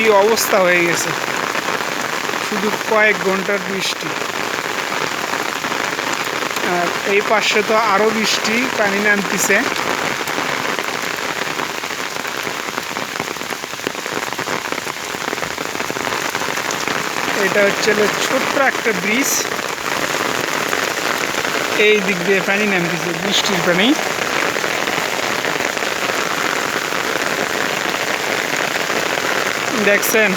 কি অবস্থা হয়ে গেছে? শুধু কয়েক ঘণ্টার বৃষ্টি। আর এই পাশে তো আরও বৃষ্টি, পানি নামতেছে। এটা হচ্ছে ছোট্ট একটা ব্রিজ। এই দিক দিয়ে পানি নামতেছে, বৃষ্টির পানি। দেখছেন?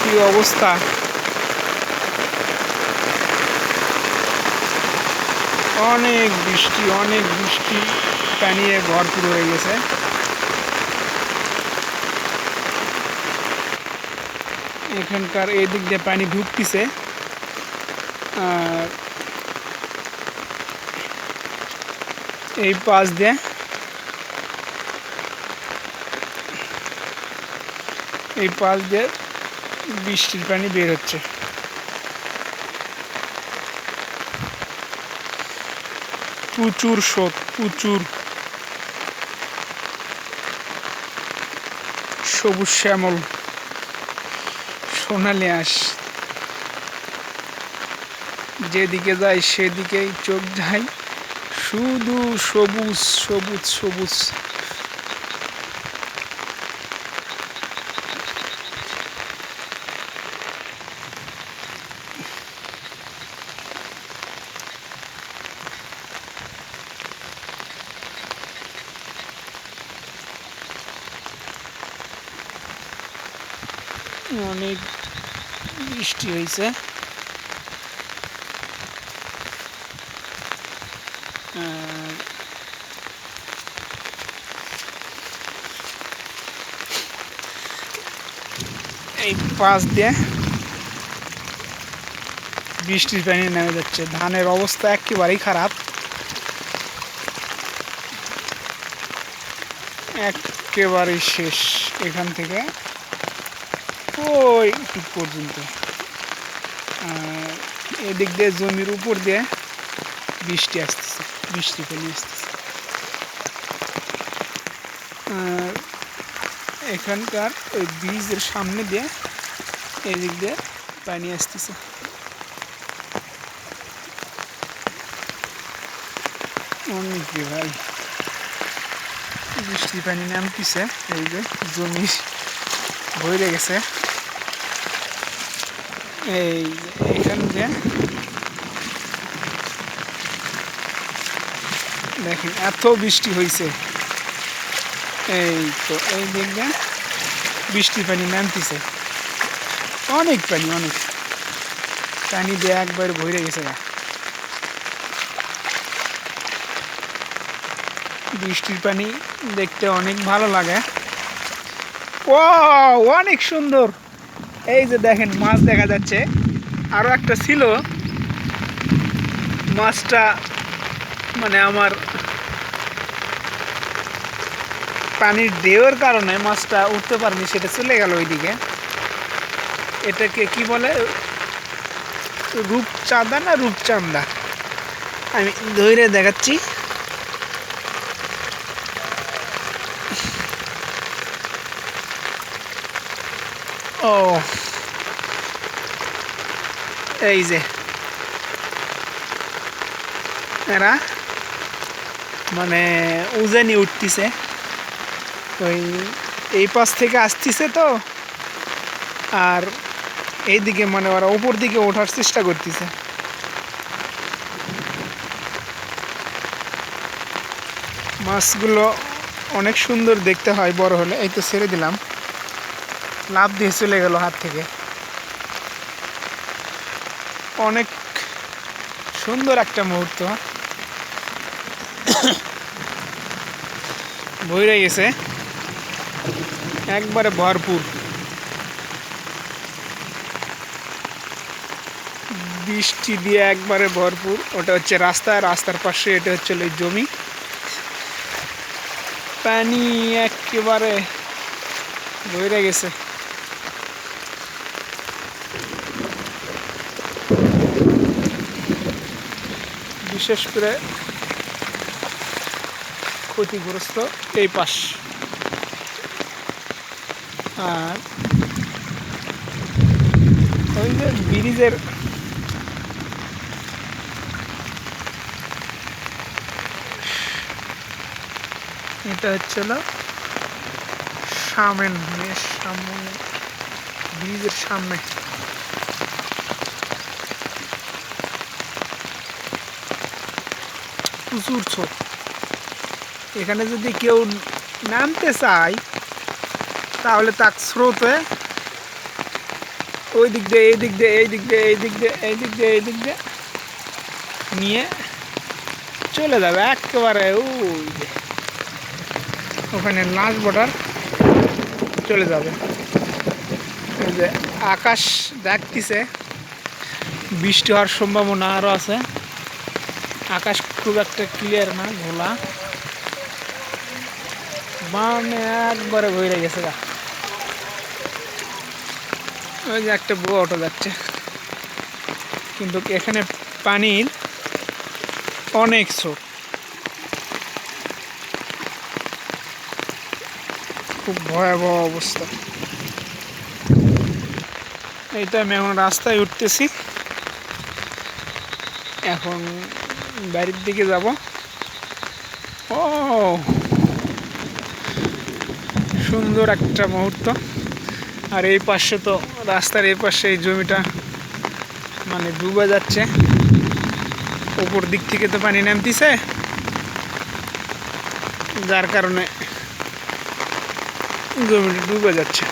কি অবস্থা? অনেক বৃষ্টি অনেক বৃষ্টি পানিয়ে ভরপুর হয়ে গেছে। এখানকার এই দিক দিয়ে পানি ঢুকতেছে। আর এই পাশ দিয়ে এই পাশ দিয়ে বৃষ্টির পানি বের হচ্ছে। প্রচুর স্রোত প্রচুর সবুজ শ্যামল, সোনালি আঁশ। যেদিকে যায় সেদিকেই চোখ যায়, শুধু সবুজ সবুজ সবুজ। অনেক বৃষ্টি হয়েছে। এই পাশ দিয়ে বৃষ্টির পানি নেমে যাচ্ছে। ধানের অবস্থা একেবারেই খারাপ। একেবারেই শেষ এখান থেকে। ওই ঠিক পর্যন্ত। এদিক দিয়ে জমির উপর দিয়ে বৃষ্টি আসতেছে, বৃষ্টি ফেলে আসতেছে। আর এখানকার ওই ব্রিজের সামনে দিয়ে এদিক দিয়ে পানি আসতেছে। অনেক ভাই? বৃষ্টি পানি নামতেছে, এই যে জমি ভরে গেছে। এই এখান দিয়ে দেখেন, এত বৃষ্টি হয়েছে এই তো, এই দিয়ে বৃষ্টি পানি নামতেছে। অনেক পানি অনেক। পানি দিয়ে একবার ভরে গেছে। বৃষ্টির পানি দেখতে অনেক ভালো লাগে। ও অনেক সুন্দর। এই যে দেখেন, মাছ দেখা যাচ্ছে। আরও একটা ছিল। মাছটা মানে আমার পানির ঢেউয়ের কারণে মাছটা উঠতে পারেনি, সেটা চলে গেল ওইদিকে। এটাকে কি বলে? রূপচাঁদা না রূপচান্দা আমি ধরে দেখাচ্ছি। ও এই যে এরা মানে উজানি উঠতিছে। ওই এই পাশ থেকে আসতিছে তো। আর এইদিকে মানে ওরা উপর দিকে ওঠার চেষ্টা করতেছে। মাছগুলো অনেক সুন্দর দেখতে হয়, বড় হলে। এই তো ছেড়ে দিলাম। লাভ দিয়ে চলে গেল হাত থেকে। অনেক সুন্দর একটা মুহূর্ত। বইরে গেছে। একবারে ভরপুর। বৃষ্টি দিয়ে একবারে ভরপুর। ওটা হচ্ছে রাস্তা, রাস্তার পাশে এটা হচ্ছে ওই জমি। পানি একেবারে বইরে গেছে। বিশেষ করে ক্ষতিগ্রস্ত এই পাশ। আর ওই যে ব্রিজের এটা হচ্ছে হলো সামনে সামনে, ব্রিজের সামনে। প্রচুর ছোট। এখানে যদি কেউ নামতে চায়, তাহলে তার স্রোতে ওই দিক দিয়ে, এই দিক দিয়ে, এই দিক দিয়ে, এই দিক দিয়ে, এই দিক দিয়ে, এই দিক দিয়ে নিয়ে চলে যাবে একেবারে ওই ওখানে লাস্ট বর্ডার চলে যাবে। যে আকাশ দেখতেছে, বৃষ্টি হওয়ার সম্ভাবনা আরও আছে। আকাশ খুব একটা ক্লিয়ার না, ঘোলা। মানে একবারে ভরে গেছে গা। ওই যে একটা বউ অটো যাচ্ছে। কিন্তু এখানে পানির অনেক স্রোত। খুব ভয়াবহ অবস্থা। এইটা আমি এখন রাস্তায় উঠতেছি। এখন বাড়ির দিকে যাব। ও, সুন্দর একটা মুহূর্ত। আর এই পাশে তো, রাস্তার এই পাশে এই জমিটা মানে ডুবে যাচ্ছে। উপর দিক থেকে তো পানি নামতিছে। যার কারণে জমিটা ডুবে যাচ্ছে।